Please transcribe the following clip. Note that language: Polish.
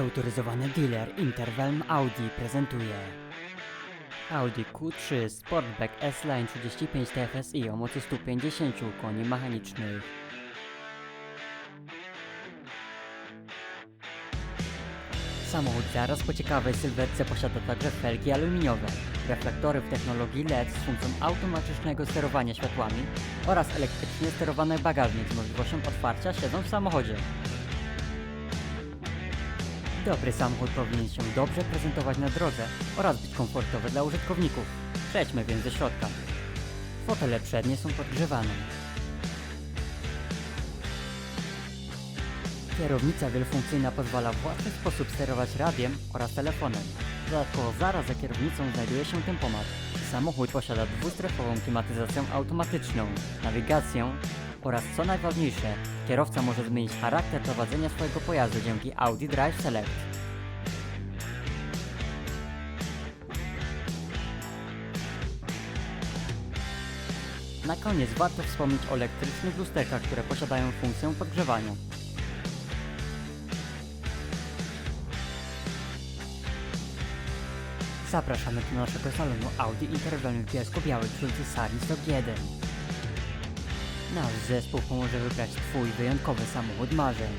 Autoryzowany dealer Interwelm Audi prezentuje Audi Q3 Sportback S-Line 35 TFSI o mocy 150 koni mechanicznych. Samochód zaraz po ciekawej sylwetce posiada także felgi aluminiowe, reflektory w technologii LED z funkcją automatycznego sterowania światłami oraz elektrycznie sterowany bagażnik z możliwością otwarcia siedząc w samochodzie. Dobry samochód powinien się dobrze prezentować na drodze oraz być komfortowy dla użytkowników. Przejdźmy więc do środka. Fotele przednie są podgrzewane. Kierownica wielofunkcyjna pozwala w łatwy sposób sterować radiem oraz telefonem. Dodatkowo zaraz za kierownicą znajduje się tempomat. Samochód posiada dwustrefową klimatyzację automatyczną, nawigację oraz co najważniejsze, kierowca może zmienić charakter prowadzenia swojego pojazdu dzięki Audi Drive Select. Na koniec warto wspomnieć o elektrycznych lusterkach, które posiadają funkcję podgrzewania. Zapraszamy do naszego salonu Audi Interwelny w Bielsko-Białej przy ulicy Sari 101. Nasz zespół pomoże wybrać Twój wyjątkowy samochód marzeń.